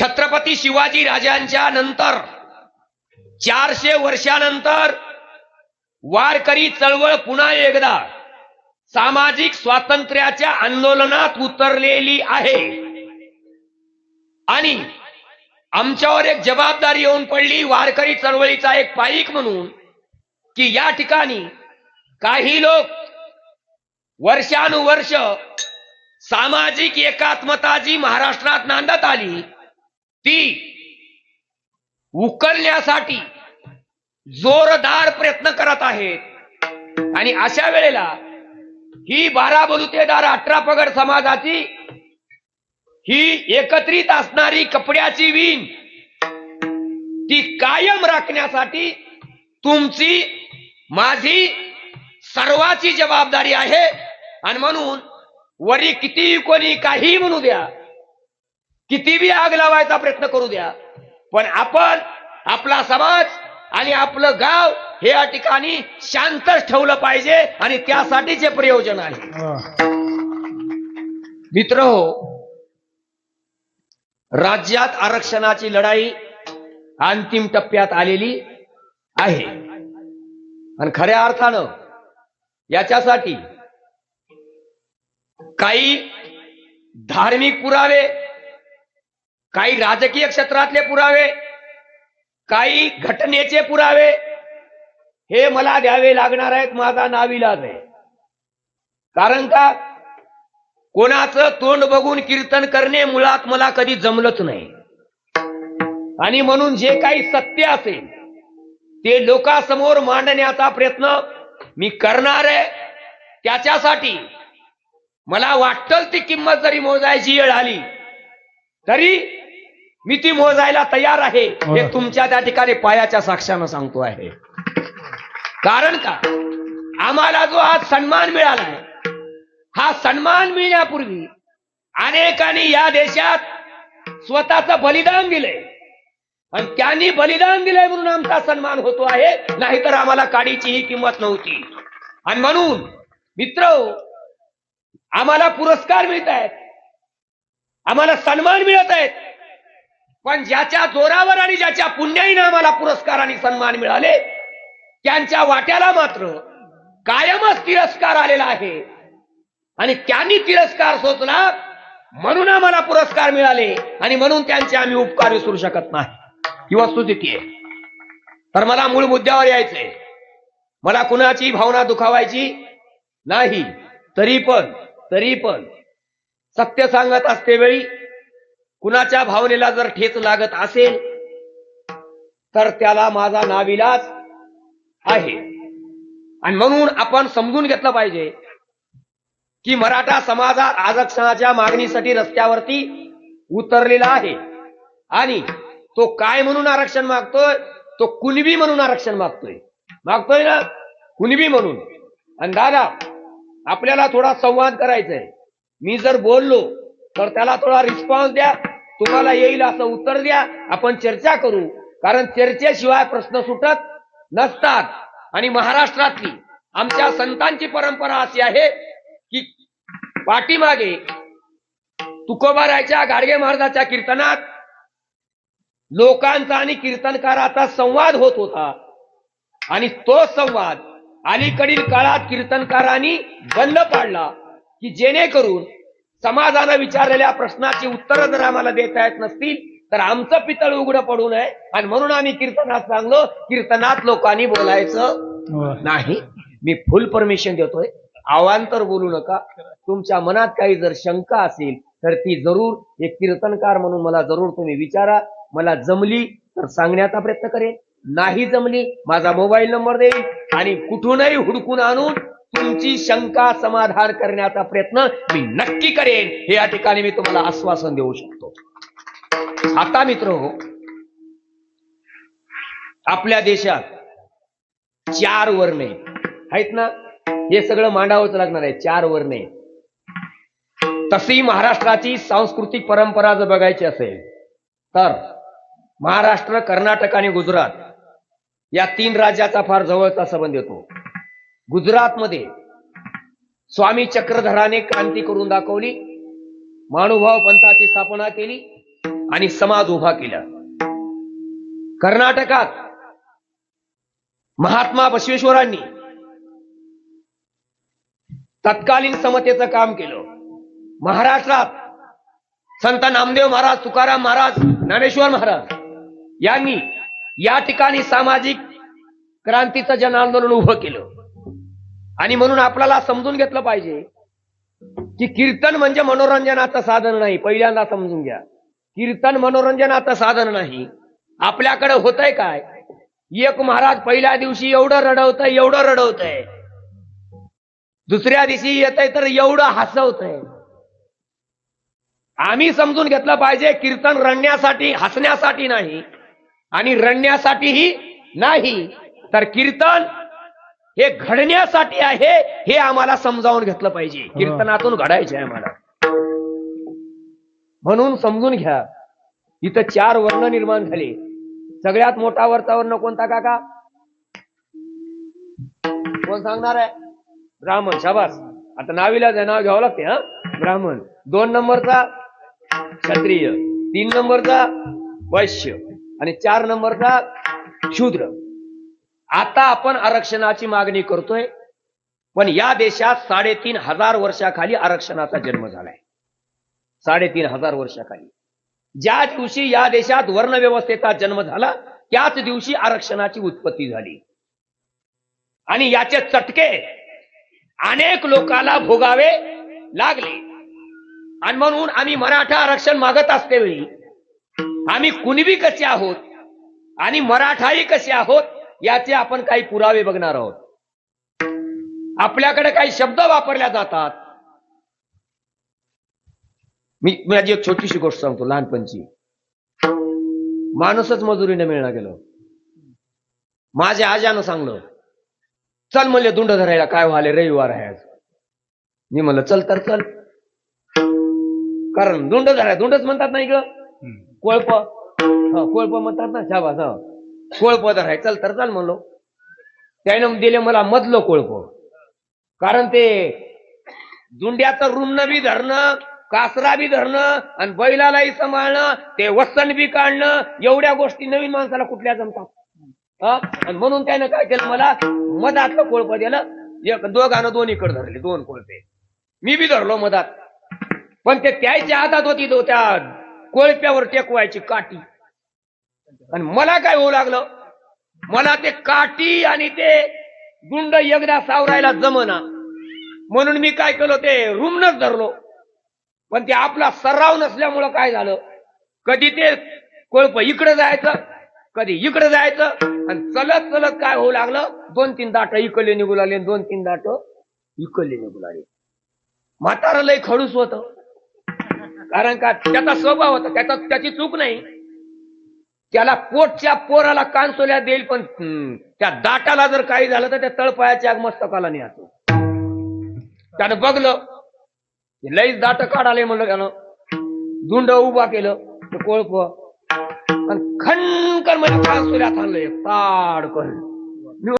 छत्रपती शिवाजी राजांच्या नंतर चारशे वर्षानंतर वारकरी चळवळ पुन्हा एकदा सामाजिक स्वातंत्र्याच्या आंदोलनात उतरलेली आहे. आणि आमच्यावर एक जबाबदारी येऊन पडली वारकरी चळवळीचा एक पाईक म्हणून की या ठिकाणी काही लोक वर्षानुवर्ष सामाजिक एकात्मता जी महाराष्ट्रात नांदत आली ती उकलण्यासाठी जोरदार प्रयत्न करत आहेत. आणि अशा वेळेला ही बारा बलुतेदार अठरा पगड समाजाची ही एकत्रित असणारी कपड्याची विण ती कायम राखण्यासाठी तुमची माझी सर्वाची जबाबदारी आहे. आणि म्हणून वरी किती कोणी काही म्हणू द्या किती बी आग लावायचा प्रयत्न करू द्या. पण आपण आपला समाज आणि आपलं गाव हे या ठिकाणी शांतच ठेवलं पाहिजे आणि त्यासाठीचे प्रयोजन आहे. मित्र हो राज्यात आरक्षणाची लढाई अंतिम टप्प्यात आलेली आहे. आणि खऱ्या अर्थानं याच्यासाठी काही धार्मिक पुरावे काही राजकीय क्षेत्रातले पुरावे काही घटनेचे पुरावे हे मला द्यावे लागणार आहेत माझा नाविलाज आहे. कारण का? कोणाचं तोंड बघून कीर्तन करणे मुळात मला कधी जमलंच नाही. आणि म्हणून जे काही सत्य असेल ते लोकांसमोर मांडण्याचा प्रयत्न मी करणार आहे. त्याच्यासाठी मला वाटल ती किंमत जरी मोजायची येळ आली तरी मी ती मोजायला तयार आहे. हे तुमच्या त्या ठिकाणी पायाच्या साक्षानं सांगतो आहे. कारण का? आम्हाला जो आज सन्मान मिळालाय हा सन्मान मिळण्यापूर्वी अनेकांनी या देशात स्वतःचं बलिदान दिलंय. आणि त्यांनी बलिदान दिलंय म्हणून आमचा सन्मान होतो आहे. नाहीतर आम्हाला काडीची ही किंमत नव्हती. आणि म्हणून मित्र आम्हाला पुरस्कार मिळत आहेत. आम्हाला सन्मान मिळत आहेत. पण ज्याच्या जोरावर आणि ज्याच्या पुण्याईनं आम्हाला पुरस्कार आणि सन्मान मिळाले त्यांच्या वाट्याला मात्र कायमच तिरस्कार आलेला आहे. आणि त्यांनी तिरस्कार सोचला म्हणून आम्हाला पुरस्कार मिळाले आणि म्हणून त्यांचे आम्ही उपकार विसरू शकत नाही. ही वस्तुस्थिती आहे तर मला मूळ मुद्द्यावर यायचंय. मला कुणाची भावना दुखावायची? नाही. तरी पण तरी पण. सत्य सांगत असते वेळी कुणाच्या भावनेला जर ठेच लागत असेल तर त्याला माझा नाविलाज आहे. आणि म्हणून आपण समजून घेतलं पाहिजे की मराठा समाजात आरक्षणाच्या मागणीसाठी रस्त्यावरती उतरलेला आहे. आणि तो काय म्हणून आरक्षण मागतोय? तो कुणबी म्हणून आरक्षण मागतोय. मागतोय ना? कुणबी म्हणून. आणि दादा आपल्याला थोडा संवाद करायचा आहे मी जर बोललो तर त्याला थोडा रिस्पॉन्स द्या. तुम्हाला येईल असं उत्तर द्या आपण चर्चा करू. कारण चर्चेशिवाय प्रश्न सुटत नसतात. आणि महाराष्ट्रातली आमच्या संतांची परंपरा अशी आहे की पाठीमागे तुकोबारायच्या गाडगे महाराजाच्या कीर्तनात लोकांचा आणि कीर्तनकाराचा संवाद होत होता. आणि तो संवाद अलीकडील काळात कीर्तनकारांनी बंद पाडला की जेणेकरून समाजानं विचारलेल्या प्रश्नाची उत्तरं जर आम्हाला देता येत नसतील तर आमचं पितळ उघडं पडू नये. आणि म्हणून आम्ही कीर्तनात सांगलो कीर्तनात लोकांनी बोलायचं नाही. मी फुल परमिशन देतोय. अवांतर बोलू नका. तुमच्या मनात काही जर शंका असेल तर ती जरूर एक कीर्तनकार म्हणून मला जरूर तुम्ही विचारा. मला जमली तर सांगण्याचा प्रयत्न करेन. नाही जमली माझा मोबाईल नंबर देईल आणि कुठूनही हुडकून आणून तुमची शंका समाधान करण्याचा प्रयत्न मी नक्की करेन हे या ठिकाणी मी तुम्हाला आश्वासन देऊ शकतो. आता मित्र हो आपल्या देशात चार वर्णे. आहेत ना? हे सगळं मांडावंच लागणार आहे चार वर्णे. तशी महाराष्ट्राची सांस्कृतिक परंपरा जर बघायची असेल तर महाराष्ट्र कर्नाटक आणि गुजरात या तीन राज्याचा फार जवळचा संबंध येतो. गुजरातमध्ये स्वामी चक्रधराने क्रांती करून दाखवली महानुभाव पंथाची स्थापना केली आणि समाज उभा केला. कर्नाटकात महात्मा बसवेश्वरांनी तत्कालीन समतेचं काम केलं. महाराष्ट्रात संत नामदेव महाराज तुकाराम महाराज ज्ञानेश्वर महाराज यांनी या ठिकाणी सामाजिक क्रांतीचं जन आंदोलन उभं केलं. आणि म्हणून आपल्याला समजून घेतलं पाहिजे की कीर्तन म्हणजे मनोरंजनाचं साधन नाही. पहिल्यांदा समजून घ्या. कीर्तन मनोरंजनाचं साधन नाही. आपल्याकडे होतंय काय? एक महाराज पहिल्या दिवशी एवढं रडवतंय एवढं रडवतंय. दुसऱ्या दिवशी येतंय तर एवढं हसवतंय. आम्ही समजून घेतलं पाहिजे कीर्तन रडण्यासाठी हसण्यासाठी नाही. आणि रडण्यासाठीही नाही. तर कीर्तन हे घडण्यासाठी आहे हे आम्हाला समजावून घेतलं पाहिजे. कीर्तनातून घडायचे आहे आम्हाला. म्हणून समजून घ्या इथं चार वर्ण निर्माण झाले. सगळ्यात मोठा वरचा वर्ण कोणता काका? कोण सांगणार आहे? ब्राह्मण. शाबास. आता नावीला नाव घ्यावं लागते हा? ब्राह्मण. दोन नंबरचा क्षत्रिय तीन नंबरचा वैश्य आणि चार नंबरचा शूद्र. आता आपण आरक्षणाची मागणी करतोय पण या देशात साडेतीन हजार वर्षाखाली आरक्षणाचा जन्म झालाय. साडेतीन हजार वर्षाखाली. ज्या दिवशी या देशात वर्णव्यवस्थेचा जन्म झाला त्याच दिवशी आरक्षणाची उत्पत्ती झाली. आणि याचे चटके अनेक लोकांना भोगावे लागले. आणि म्हणून आम्ही मराठा आरक्षण मागत असते वेळी आम्ही कुणबी कसे आहोत? आणि मराठाही कसे आहोत? याचे आपण काही पुरावे बघणार आहोत. आपल्याकडे काही शब्द वापरल्या जातात. मी माझी एक छोटीशी गोष्ट सांगतो लहानपणची. माणूसच मजुरीने मिळणार गेलो. माझ्या आजानं सांगलं चल म्हणले दुंड धरायला काय व्हाले रविवार आहे आज. मी म्हणलं चल तर चल. कारण दुंड धराय दुंडच म्हणतात नाही ग. कोळप. कोळप म्हणतात ना शाबास कोळप आहे. चल तर चल म्हणलो. त्यानं दिले मला मधलं कोळप कारण ते दुंड्याचं रुमणं बी धरणं कासरा बी धरणं आणि बैलालाही सांभाळणं ते वसन बी काढणं एवढ्या गोष्टी नवीन माणसाला कुठल्या जमतात? आणि म्हणून त्यानं काय केलं मला? मधातलं कोळप दिलं एक दोघानं दोन्हीकडे धरले दोन कोळपे मी बी धरलो मधात. पण ते त्याच्या हातात होती तो त्या कोळप्यावर टेकवायची काठी. आणि मला काय होऊ लागलं? मला ते काठी आणि ते गुंड एकदा सावरायला जमना. म्हणून मी काय केलं ते रुमनच धरलो. पण ते आपला सराव नसल्यामुळं काय झालं? कधी ते कोळप इकडे जायचं कधी इकडे जायचं आणि चलत चलत काय होऊ लागलं? दोन तीन दाट इकडले निघू लागले दोन तीन दाट इकडले निघू लागले. म्हातारा लय खडूस होत. कारण का त्याचा स्वभाव होता त्याचा त्याची चूक नाही. त्याला पोटच्या पोराला कानसोल्या देईल पण त्या दाटाला जर काही झालं तर त्या तळपायाच्या मस्तकाला नेतो त्यानं बघलं लईच दाट काढाले म्हणलं त्यानं. दुंड उभा केलं कोळप. आणि खणकर म्हणजे कानसोल्यात आणलं ताड करून